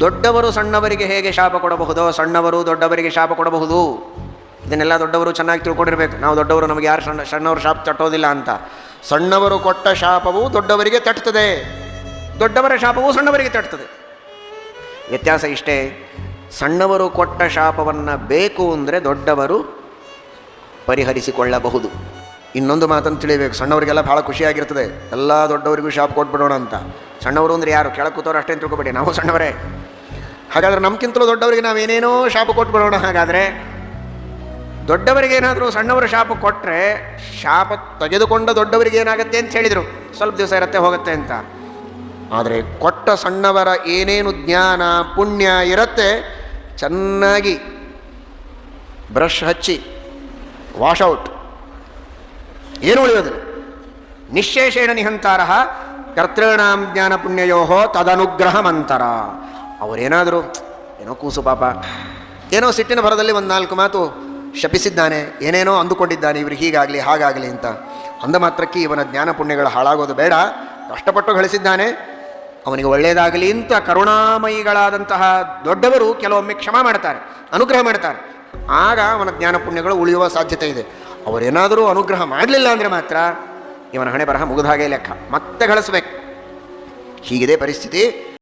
ದೊಡ್ಡವರು ಸಣ್ಣವರಿಗೆ ಹೇಗೆ ಶಾಪ ಕೊಡಬಹುದೋ ಸಣ್ಣವರು ದೊಡ್ಡವರಿಗೆ ಶಾಪ ಕೊಡಬಹುದು. ಇದನ್ನೆಲ್ಲ ದೊಡ್ಡವರು ಚೆನ್ನಾಗಿ ತಿಳ್ಕೊಂಡಿರ್ಬೇಕು. ನಾವು ದೊಡ್ಡವರು ನಮಗೆ ಯಾರು ಸಣ್ಣ, ಸಣ್ಣವರು ಶಾಪ ತಟ್ಟೋದಿಲ್ಲ ಅಂತ. ಸಣ್ಣವರು ಕೊಟ್ಟ ಶಾಪವು ದೊಡ್ಡವರಿಗೆ ತಟ್ಟುತ್ತದೆ ದೊಡ್ಡವರ ಶಾಪವು ಸಣ್ಣವರಿಗೆ ತಟ್ಟುತ್ತದೆ ವ್ಯತ್ಯಾಸ ಇಷ್ಟೇ, ಸಣ್ಣವರು ಕೊಟ್ಟ ಶಾಪವನ್ನು ಬೇಕು ಅಂದರೆ ದೊಡ್ಡವರು ಪರಿಹರಿಸಿಕೊಳ್ಳಬಹುದು. ಇನ್ನೊಂದು ಮಾತನ್ನು ತಿಳಿಬೇಕು ಸಣ್ಣವರಿಗೆಲ್ಲ ಭಾಳ ಖುಷಿಯಾಗಿರ್ತದೆ. ಎಲ್ಲ ದೊಡ್ಡವರಿಗೂ ಶಾಪ್ ಕೊಟ್ಬಿಡೋಣ ಅಂತ. ಸಣ್ಣವರು ಅಂದರೆ ಯಾರು? ಕೆಳಗೆ ಕೂತವ್ರು ಅಷ್ಟೇ ತಿಳ್ಕೊಬೇಡಿ. ನಾವು ಸಣ್ಣವರೇ. ಹಾಗಾದ್ರೆ ನಮ್ಗಿಂತಲೂ ದೊಡ್ಡವರಿಗೆ ನಾವೇನೇನೋ ಶಾಪ ಕೊಟ್ಬಿಡೋಣ. ಹಾಗಾದರೆ ದೊಡ್ಡವರಿಗೆ ಏನಾದರೂ ಸಣ್ಣವರ ಶಾಪ ಕೊಟ್ಟರೆ ಶಾಪ ತೆಗೆದುಕೊಂಡ ದೊಡ್ಡವರಿಗೆ ಏನಾಗುತ್ತೆ ಅಂತ ಹೇಳಿದರು. ಸ್ವಲ್ಪ ದಿವಸ ಇರುತ್ತೆ, ಹೋಗುತ್ತೆ ಅಂತ. ಆದರೆ ಕೊಟ್ಟ ಸಣ್ಣವರ ಏನೇನು ಜ್ಞಾನ, ಪುಣ್ಯ ಇರುತ್ತೆ, ಚೆನ್ನಾಗಿ ಬ್ರಷ್ ಹಚ್ಚಿ ಔಟ್ ಏನು ಉಳಿಯೋದಿಲ್ಲ ನಿಶೇಷೇಣ ನಿಹಂತಾರ ಕರ್ತೃಣಾಂ ಜ್ಞಾನ ಪುಣ್ಯಯೋ ತದನುಗ್ರಹ ಮಂತರ. ಅವರೇನಾದರೂ, ಏನೋ ಕೂಸು ಪಾಪ. ಏನೋ ಸಿಟ್ಟಿನ ಭರದಲ್ಲಿ ಒಂದು ನಾಲ್ಕು ಮಾತು ಶಪಿಸಿದ್ದಾನೆ, ಏನೇನೋ ಅಂದುಕೊಂಡಿದ್ದಾನೆ ಇವ್ರಿಗೆ ಹೀಗಾಗಲಿ, ಹಾಗಾಗಲಿ ಅಂತ. ಅಂದ ಮಾತ್ರಕ್ಕೆ ಇವನ ಜ್ಞಾನ ಪುಣ್ಯಗಳು ಹಾಳಾಗೋದು ಬೇಡ. ಕಷ್ಟಪಟ್ಟು ಗಳಿಸಿದ್ದಾನೆ. ಅವನಿಗೆ ಒಳ್ಳೆಯದಾಗಲಿ ಅಂತ ಕರುಣಾಮಯಿಗಳಾದಂತಹ ದೊಡ್ಡವರು ಕೆಲವೊಮ್ಮೆ ಕ್ಷಮ ಮಾಡ್ತಾರೆ, ಅನುಗ್ರಹ ಮಾಡ್ತಾರೆ. ಆಗ ಅವನ ಜ್ಞಾನ ಪುಣ್ಯಗಳು ಉಳಿಯುವ ಸಾಧ್ಯತೆ ಇದೆ. ಅವರೇನಾದರೂ ಅನುಗ್ರಹ ಮಾಡಲಿಲ್ಲ ಅಂದರೆ ಮಾತ್ರ ಇವನ ಹಣೆ ಬರಹ ಮುಗಿದ ಹಾಗೆ ಲೆಕ್ಕ. ಮತ್ತೆ ಗಳಿಸ್ಬೇಕು. ಹೀಗಿದೆ ಪರಿಸ್ಥಿತಿ.